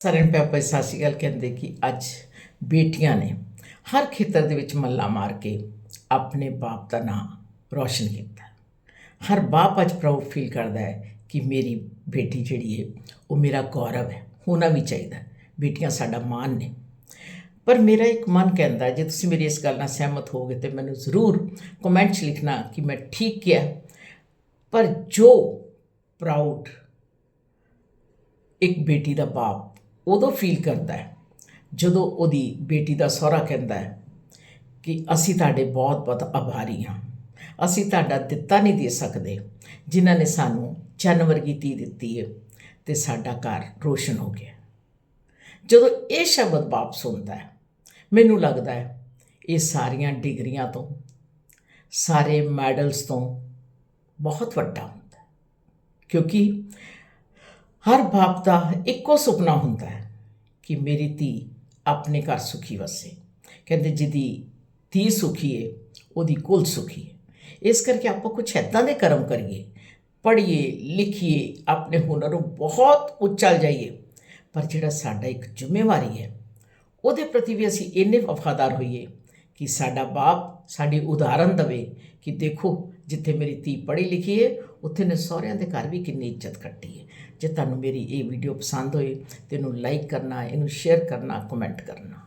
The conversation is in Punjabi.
ਸਾਰਿਆਂ ਨੂੰ ਪਾਪਾ ਸਤਿ ਸ਼੍ਰੀ ਅਕਾਲ ਕਹਿੰਦੇ ਕਿ ਅੱਜ ਬੇਟੀਆਂ ਨੇ ਹਰ ਖੇਤਰ ਦੇ ਵਿੱਚ ਮੱਲਾ ਮਾਰ ਕੇ ਆਪਣੇ ਬਾਪ ਦਾ ਨਾਮ ਰੌਸ਼ਨ ਕੀਤਾ। ਹਰ ਬਾਪ ਅੱਜ ਪ੍ਰਾਊਡ ਫੀਲ ਕਰਦਾ ਹੈ ਕਿ ਮੇਰੀ ਬੇਟੀ ਜਿਹੜੀ ਹੈ, ਉਹ ਮੇਰਾ ਗੌਰਵ ਹੈ, ਹੋਣਾ ਵੀ ਚਾਹੀਦਾ ਬੇਟੀਆਂ ਸਾਡਾ ਮਾਣ ਨੇ। ਪਰ ਮੇਰਾ ਇੱਕ ਮਨ ਕਹਿੰਦਾ ਜੇ ਤੁਸੀਂ ਮੇਰੀ ਇਸ ਗੱਲ ਨਾਲ ਸਹਿਮਤ ਹੋਗੇ ਤੇ ਮੈਨੂੰ ਜ਼ਰੂਰ ਕਮੈਂਟਸ ਲਿਖਣਾ ਕਿ ਮੈਂ ਠੀਕ ਕਿਹਾ ਪਰ ਜੋ ਪ੍ਰਾਊਡ ਇੱਕ ਬੇਟੀ ਦਾ ਬਾਪ ਉਦੋਂ ਫੀਲ ਕਰਦਾ ਹੈ, ਜਦੋਂ ਉਹਦੀ ਬੇਟੀ ਦਾ ਸਹੁਰਾ ਕਹਿੰਦਾ ਹੈ ਕਿ ਅਸੀਂ ਤੁਹਾਡੇ ਬਹੁਤ ਬਹੁਤ ਆਭਾਰੀ ਹਾਂ। ਅਸੀਂ ਤੁਹਾਡਾ ਦਿੱਤਾ ਨਹੀਂ ਦੇ ਸਕਦੇ। ਜਿਨ੍ਹਾਂ ਨੇ ਸਾਨੂੰ ਚੰਨ ਵਰਗੀ ਧੀ ਦਿੱਤੀ ਹੈ ਤੇ ਸਾਡਾ ਘਰ ਰੋਸ਼ਨ ਹੋ ਗਿਆ। ਜਦੋਂ ਇਹ ਸ਼ਬਦ ਬਾਪ ਸੁਣਦਾ ਹੈ, ਮੈਨੂੰ ਲੱਗਦਾ ਹੈ ਇਹ ਸਾਰੀਆਂ ਡਿਗਰੀਆਂ ਤੋਂ, ਸਾਰੇ ਮੈਡਲਸ ਤੋਂ ਬਹੁਤ ਵੱਡਾ ਹੁੰਦਾ ਕਿਉਂਕਿ ਹਰ ਬਾਪ ਦਾ ਇੱਕੋ ਸੁਪਨਾ ਹੁੰਦਾ ਹੈ ਕਿ ਮੇਰੀ ਧੀ ਆਪਣੇ ਘਰ ਸੁਖੀ ਵਸੇ। ਕਹਿੰਦੇ ਜਿਹਦੀ ਧੀ ਸੁਖੀ ਹੈ ਉਹਦੀ ਕੁਲ ਸੁਖੀ ਹੈ ਇਸ ਕਰਕੇ ਆਪਾਂ ਕੁਝ ਐਦਾਂ ਦੇ ਕਰਮ ਕਰੀਏ, ਪੜ੍ਹੀਏ, ਲਿਖੀਏ, ਆਪਣੇ ਹੁਨਰ ਨੂੰ ਬਹੁਤ ਉੱਚਾ ਜਾਈਏ ਪਰ ਜਿਹੜਾ ਸਾਡਾ ਇੱਕ ਜ਼ਿੰਮੇਵਾਰੀ ਹੈ, ਉਹਦੇ ਪ੍ਰਤੀ ਵੀ ਅਸੀਂ ਇੰਨੇ ਵਫਾਦਾਰ ਹੋਈਏ ਕਿ ਸਾਡਾ ਬਾਪ ਸਾਡੀ ਉਦਾਹਰਨ ਦਵੇ ਕਿ ਦੇਖੋ, ਜਿੱਥੇ ਮੇਰੀ ਧੀ ਪੜ੍ਹੀ ਲਿਖੀ ਹੈ ਉੱਥੇ ਨੇ ਸਹੁਰਿਆਂ ਦੇ ਘਰ ਵੀ ਕਿੰਨੀ ਇੱਜ਼ਤ ਕੱਟੀ ਹੈ ਜੇ ਤੁਹਾਨੂੰ ਮੇਰੀ ਇਹ ਵੀਡੀਓ ਪਸੰਦ ਹੋਏ ਤੇ ਇਹਨੂੰ ਲਾਈਕ ਕਰਨਾ, ਇਹਨੂੰ ਸ਼ੇਅਰ ਕਰਨਾ ਕਮੈਂਟ ਕਰਨਾ।